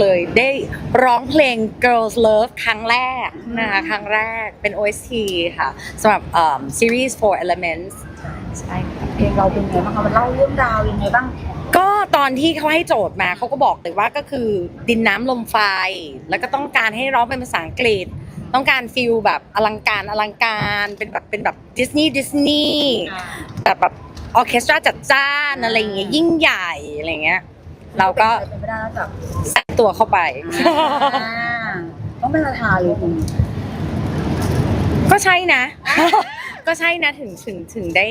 เลย ได้ร้องเพลง Girls Love ครั้งแรกนะคะครั้งแรกเป็น OST ค่ะสำหรับเอ่อ series Four Elements ใช่ค่ะเพลงเราเป็นไงบ้างคะมันเล่าเรื่องราวยังไงบ้างก็ตอนที่เขาให้โจทย์มาเขาก็บอกเลยว่าก็คือดินน้ำลมไฟ แล้วก็ต้องการให้ร้องเป็นภาษาอังกฤษ ต้องการฟิลแบบอลังการอลังการเป็นแบบเป็นแบบดิสนีย์ดิสนีย์แบบแบบออร์เคสตราจัดจ้านอะไรอย่างเงี้ยยิ่งใหญ่อะไรเงี้ยเราก็เป็นไปได้แล้วจากแทรก ตัวเข้าไปอ่าต้องเป็นราคาเลยคุณก็ใช่นะ ก็ใช่นะถึงถึงถึงได้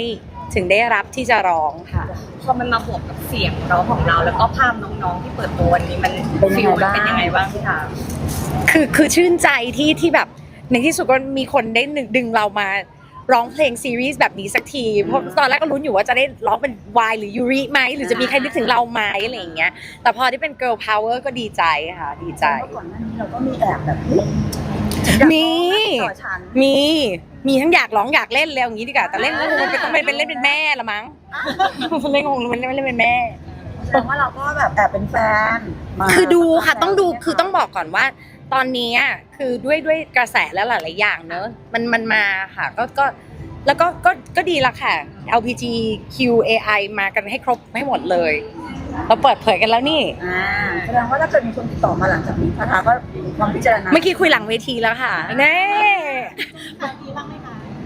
ถึงได้รับที่จะร้องค่ะ พอมันมาบวกกับเสียงร้องของเรา แล้วก็ภาพน้องๆที่เปิดตัววันนี้มันฟิลมันเป็นยังไงบ้างพี่ถามคือคือชื่นใจที่ที่แบบในที่สุดก็มีคนได้หนึ่งดึงเรามา ร้องเพลงซีรีส์แบบนี้สักทีเพราะตอนแรกก็ลุ้นอยู่ว่าจะได้ร้องเป็นวายหรือยูริไหมหรือจะมีใครนึกถึงเราไหมอะไรอย่างเงี้ยแต่พอที่เป็น girl power ก็ดีใจค่ะ ดีใจเพราะก่อนหน้านี้เราก็มีแอบแบบเฮ้ยฉันอยากมีร้องต่อฉันมีมีทั้งอยากร้องอยากเล่นแล้วอย่างนี้ดีกว่าแต่เล่นก็คงเป็นต้องเป็นเล่นเป็นแม่ละมั้งเล่นคงเป็นเล่นเป็นแม่แสดงว่าเราก็แบบแอบเป็นแฟนมาคือดูค่ะต้องดูคือต้องบอกก่อนว่า ตอนนี้อะคือด้วยด้วยกระแสและหลายๆอย่างเนอะมันมันมาค่ะก็ก็แล้วก็ก็ก็ดีละค่ะ LPG QAI มากันให้ครบให้หมดเลย เราเปิดเผยกันแล้วนี่ อ่าแสดงว่าถ้าเกิดมีคนติดต่อมาหลังจากนี้พระทาก็ความพิจารณาเมื่อกี้คุยหลังเวทีแล้วค่ะแน่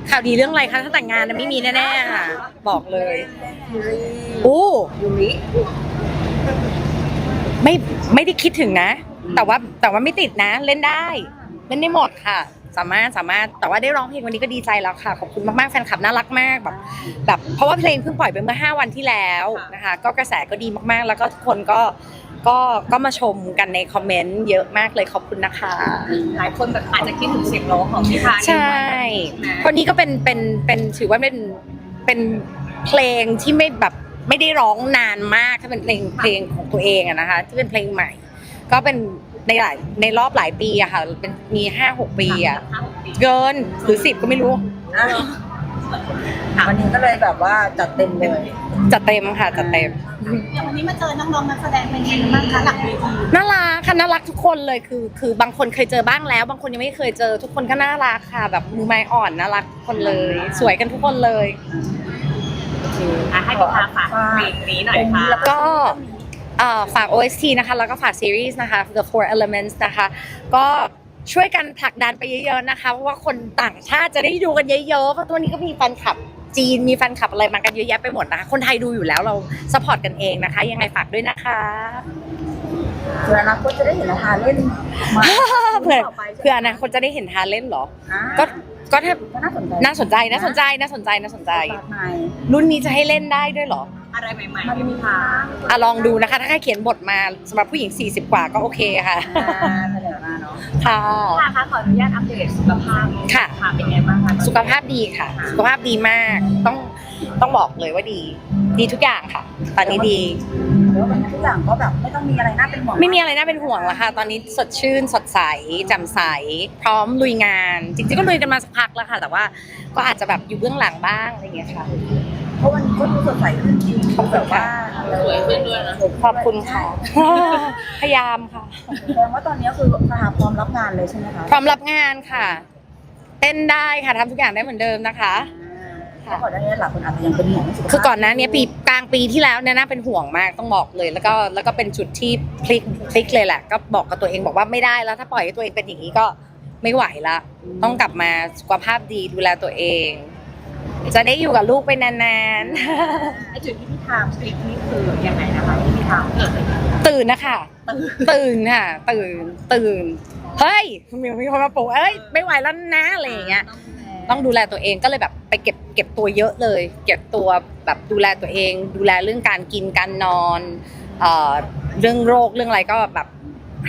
ข่าวดีเรื่องอะไรคะถ้าแต่งงานน่ะไม่มีแน่ๆค่ะ บอกเลยยูริอู้ยูริไม่ไม่ได้คิดถึงนะ แต่ว่าแต่ว่าไม่ติดนะเล่นได้เล่นได้หมดค่ะ สามารถสามารถแต่ว่าได้ร้องเพลงวันนี้ก็ดีใจแล้วค่ะขอบคุณมากๆแฟนคลับน่ารักมากแบบแบบเพราะว่าเพลงเพิ่งปล่อยไปเมื่อ 5 วันที่แล้วนะคะ ก็กระแสก็ดีมากๆ แล้วก็ทุกคนก็ก็ก็มาชมกันในคอมเมนต์เยอะมากเลยขอบคุณนะคะ หลายคนแบบอาจจะคิดถึงเสียงร้องของพี่ทานใช่คนนี้ก็เป็นเป็นเป็นถือว่าเป็นเป็นเพลงที่ไม่แบบไม่ได้ร้องนานมากถ้าเป็นเพลงเพลงของตัวเองอะนะคะ ที่เป็นเพลงใหม่ ก็เป็นในหลายในรอบหลายปีอะค่ะ เป็นมีห้าหกปีอะเกินหรือสิบก็ไม่รู้ อะวันนี้ก็เลยแบบว่าจัดเต็มเลยจัดเต็มค่ะจัดเต็ม อย่างวันนี้มาเจอน้องๆนักแสดงเป็นยังไงบ้างคะหลังเวทีน่ารักค่ะน่ารักทุกคนเลยคือ คือบางคนเคยเจอบ้างแล้ว บางคนยังไม่เคยเจอทุกคนก็น่ารักค่ะ แบบมือไม้อ่อนน่ารักทุกคนเลย สวยกันทุกคนเลย อะให้พี่ทานฝากเพลงนี้หน่อยค่ะก็เอ่อ ฝาก OST นะคะ แล้วก็ฝากซีรีส์นะคะ The Four Elements นะคะ ก็ช่วยกันผลักดันไปเยอะๆนะคะ เพราะว่าคนต่างชาติจะได้ดูกันเยอะๆ เพราะตัวนี้ก็มีแฟนคลับจีน มีแฟนคลับอะไรมากันเยอะแยะไปหมดนะคะ คนไทยดูอยู่แล้วเราสปอร์ตกันเองนะคะ ยังไงฝากด้วยนะคะเผื่ออนาคตจะได้เห็นราคาเล่นมาเผื่อต่ไปเพื่ออนะคนจะได้เห็นทาเล่นเหรอ อ่าก็ ก็ถ้าก็น่าสนใจน่าสนใจน่าสนใจน่าสนใจน่าสนใจฝากใหม่รุ่นนี้จะให้เล่นได้ด้วยเหรอ อะไรใหม่มันๆที่มีพี่ทาทานงอะลองดูนะคะ ถ้าใครเขียนบทมาสำหรับผู้หญิง 40 กว่าก็โอเคค่ะอ่าเสนอมาเนาะค่ะ ค่ะคะขออนุญาตอัปเดตสุขภาพค่ะค่ะเป็นไงบ้างคะสุขภาพดีค่ะ สุขภาพดีมากต้องต้องบอกเลยว่าดี ดีทุกอย่างค่ะ ตอนนี้ดีแล้ววันนี้ทุกอย่างก็แบบไม่ต้องมีอะไรน่าเป็นห่วงไม่มีอะไรน่าเป็นห่วงละค่ะ ตอนนี้สดชื่น สดใสแจ่มใส พร้อมลุยงาน จริงๆก็ลุยกันมาสักพักแล้วค่ะ แต่ว่าก็อาจจะแบบอยู่เบื้องหลังบ้างอะไรอย่างเงี้ยค่ะ เพราะวันนี้ก็ดูสดใสขึ้นจริงขอบคุณค่ะสวยขึ้นด้วยนะขอบคุณค่ะ พยายามค่ะแสดงว่าตอนนี้คือพาพร้อมรับงานเลยใช่ไหมคะพร้อมรับงานค่ะ เต้นได้ค่ะทำทุกอย่างได้เหมือนเดิมนะคะอ่าแล้วก่อนหน้านี้หลายคนอาจจะยังเป็นห่วงสุขภาพคือก่อนหน้านี้ปีกลางปีที่แล้วเนี่ยน่าเป็นห่วงมากต้องบอกเลย แล้วก็แล้วก็เป็นจุดที่พลิกพลิกเลยแหละ ก็บอกกับตัวเองบอกว่าไม่ได้แล้ว ถ้าปล่อยให้ตัวเองเป็นอย่างนี้ก็ไม่ไหวละ ต้องกลับมาสุขภาพดีดูแลตัวเอง จะได้อยู่กับลูกไปนานไอจุดที่พี่ทามสตรีทนี่คือยังไงนะคะที่พี่ทามเกิดอะไรขึ้นๆตื่นนะคะ ตื่นค่ะ ตื่น ตื่น เฮ้ย มีมีคนมาปลุกเอ้ย ไม่ไหวแล้วนะอะไรอย่างเงี้ย ต้องดูแลตัวเองก็เลยแบบไปเก็บเก็บตัวเยอะเลย เก็บตัวแบบดูแลตัวเอง ดูแลเรื่องการกินการนอนเอ่อเรื่องโรคเรื่องอะไรก็แบบ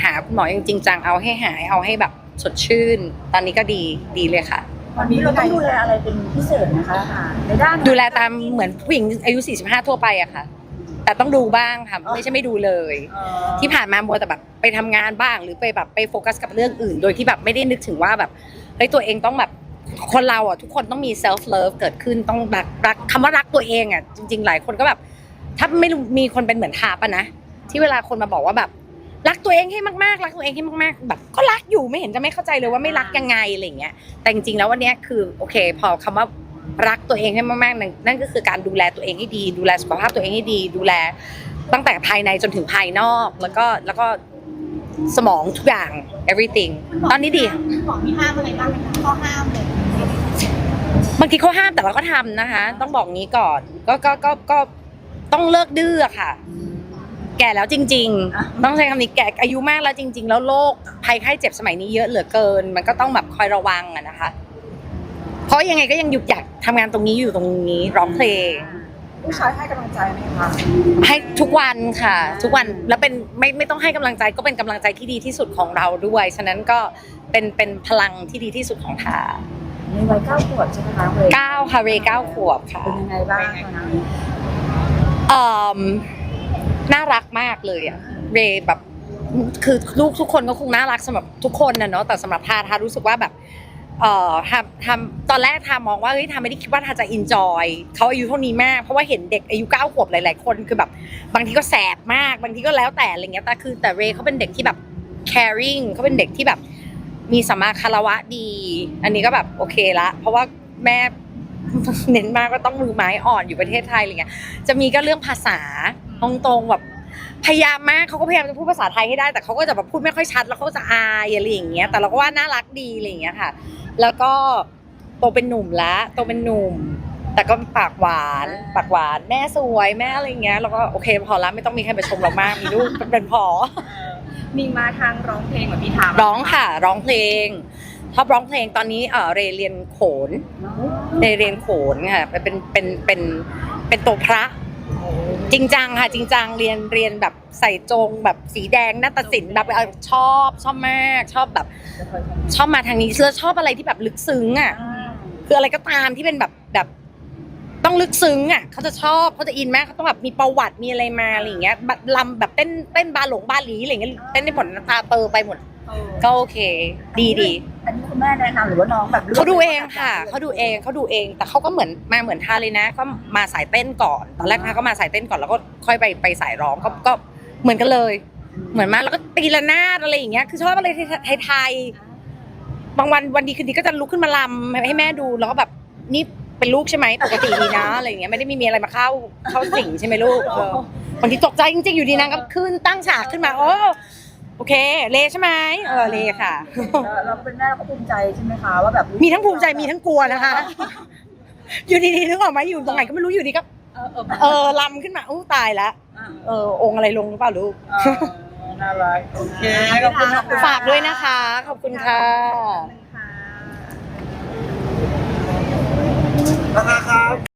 หาคุณหมอจริงๆจังเอาให้หายเอาให้แบบสดชื่น ตอนนี้ก็ดีดีเลยค่ะ วันนี้เราต้องดูแลอะไรเป็นพิเศษนะคะอ่าในด้านดูแลตามเหมือนผู้หญิงอายุ 45 ทั่วไปอะค่ะ แต่ต้องดูบ้างค่ะไม่ใช่ไม่ดูเลยเอ่อที่ผ่านมามัวแต่แบบไปทำงานบ้าง หรือไปแบบไปโฟกัสกับเรื่องอื่น โดยที่แบบไม่ได้นึกถึงว่าแบบเฮ้ยตัวเองต้องแบบคนเราอะทุกคนต้องมี self love เกิดขึ้นต้องรักรักคำว่ารักตัวเองอะจริง ๆ หลายคนก็แบบ ถ้าไม่รู้มีคนเป็นเหมือนทาปะนะที่เวลาคนมาบอกว่าแบบ รักตัวเองให้มากๆ รักตัวเองให้มากๆ แบบก็รักอยู่ไม่เห็นจะไม่เข้าใจเลยว่าไม่รักยังไงอะไรอย่างเงี้ย แต่จริงๆแล้ววันเนี้ยคือโอเค พอคำว่ารักตัวเองให้มากๆนั่นนั่นก็คือการดูแลตัวเองให้ดี ดูแลสุขภาพตัวเองให้ดี ดูแลตั้งแต่ภายในจนถึงภายนอก แล้วก็แล้วก็สมองทุกอย่าง everything ตอนนี้ดีคุณหมอมีห้ามอะไรบ้างไหมคะข้อห้ามเลยบางทีเขาห้ามแต่เราก็ทำนะคะ ต้องบอกงี้ก่อน ก็ก็ก็ก็ต้องเลิกดื้ออะค่ะ แก่แล้วจริง ๆ ต้องใช้คำนี้แก่อายุมากแล้วจริง ๆ แล้วโรคภัยไข้เจ็บสมัยนี้เยอะเหลือเกิน มันก็ต้องแบบคอยระวังอะนะคะ เพราะยังไงก็ยังหยุดอยากทำงานตรงนี้อยู่ตรงนี้ร้องเพลง ผู้ชายให้กำลังใจไหมคะให้ทุกวันค่ะ ทุกวันแล้วเป็นไม่ไม่ต้องให้กำลังใจก็เป็นกำลังใจที่ดีที่สุดของเราด้วย ฉะนั้นก็เป็นเป็นพลังที่ดีที่สุดของทาในวัยเก้าขวบใช่ไหมคะเวย์เก้าค่ะเรย์เก้าขวบค่ะเป็นยังไงบ้างตอนนั้น เอ่อ น่ารักมากเลยอะเรย์แบบคือลูกทุกคนก็คงน่ารักสำหรับทุกคนนะเนาะแต่สำหรับทาทารู้สึกว่าแบบเอ่อทำทำตอนแรกทามองว่าเฮ้ยทาไม่ได้คิดว่าทาจะอินจอยเขาอายุเท่านี้มาก เพราะว่าเห็นเด็กอายุเก้าขวบหลาย ๆ คนคือแบบบางทีก็แสบมาก บางทีก็แล้วแต่อะไรเงี้ยแต่คือแต่เรย์เขาเป็นเด็กที่แบบ caring เขาเป็นเด็กที่แบบ มีสัมมาคารวะดี อันนี้ก็แบบโอเคละ เพราะว่าแม่เน้นมากก็ต้องมือไม้อ่อนอยู่ประเทศไทยอะไรเงี้ยจะมีก็เรื่องภาษา ตรงๆแบบพยายามมากเขาก็พยายามจะพูดภาษาไทยให้ได้ แต่เขาก็จะแบบพูดไม่ค่อยชัด แล้วเขาก็จะอายอะไรอย่างเงี้ย แต่เราก็ว่าน่ารักดีอะไรอย่างเงี้ยค่ะ แล้วก็โตเป็นหนุ่มละโตเป็นหนุ่ม แต่ก็ปากหวานปากหวาน แม่สวยแม่อะไรอย่างเงี้ยแล้วก็โอเคพอละไม่ต้องมีใครมาชมเรามากมีลูกเป็นพอมีมาทางร้องเพลงเหมือนพี่ถามร้องค่ะ ร้องเพลงชอบร้องเพลงตอนนี้เออเรเรียนโขนเรเรียนโขนค่ะเป็นเป็นเป็นเป็นตัวพระ จริงจังค่ะจริงจังเรียนเรียนแบบใส่จงแบบสีแดงนาฏศิลป์แบบเออชอบชอบมากชอบแบบ ชอบมาทางนี้แล้วชอบอะไรที่แบบลึกซึ้งอะคืออะไรก็ตามที่เป็นแบบแบบ ต้องลึกซึ้งอะเขาจะชอบเขาจะอินมากเขาต้องแบบมีประวัติมีอะไรมาอะไรอย่างเงี้ยแบบลำแบบเต้นเต้นบาหลงบาหลีอะไรอย่างเงี้ยเต้นได้หมดน้ำตาเตอไปหมด ก็โอเค ดีดีอันนี้คุณแม่แนะนำหรือว่าน้องแบบลืกเขาดูเองค่ะเขาดูเองเขาดูเอง แต่เขาก็เหมือนมาเหมือนทาเลยนะก็มาสายเต้นก่อนตอนแรกทาก็มาสายเต้นก่อนแล้วก็ค่อยไปไปสายร้องก็ก็เหมือนกันเลย เหมือนมาแล้วก็ตีละนาดอะไรอย่างเงี้ยคือชอบอะไรไทยๆบางวันวันดีคืนดีก็จะลุกขึ้นมาลำให้แม่ดูแล้วก็แบบนี่ เป็นลูกใช่ไหมปกติดีนะอะไรอย่างเงี้ยไม่ได้มีมีอะไรมาเข้าเข้าสิงใช่ไหมลูกเออบางทีตกใจจริง ๆ อยู่ดีนางก็ขึ้นตั้งฉากขึ้นมาโอ้โอเคเลใช่ไหมเออเลค่ะแล้วเราเป็นแม่เราก็ภูมิใจใช่ไหมคะว่าแบบลูกมีทั้งภูมิใจมีทั้งกลัวนะคะ อยู่ดีๆนึกออกไหมอยู่ตรงไหนก็ไม่รู้อยู่ดีก็เออเออเออลำขึ้นมาอู้ตายแล้วเออองค์อะไรลงหรือเปล่าลูกเออน่ารักโอเคขอบคุณนะคะฝากด้วยนะคะ ขอบคุณค่ะ ราคาครับ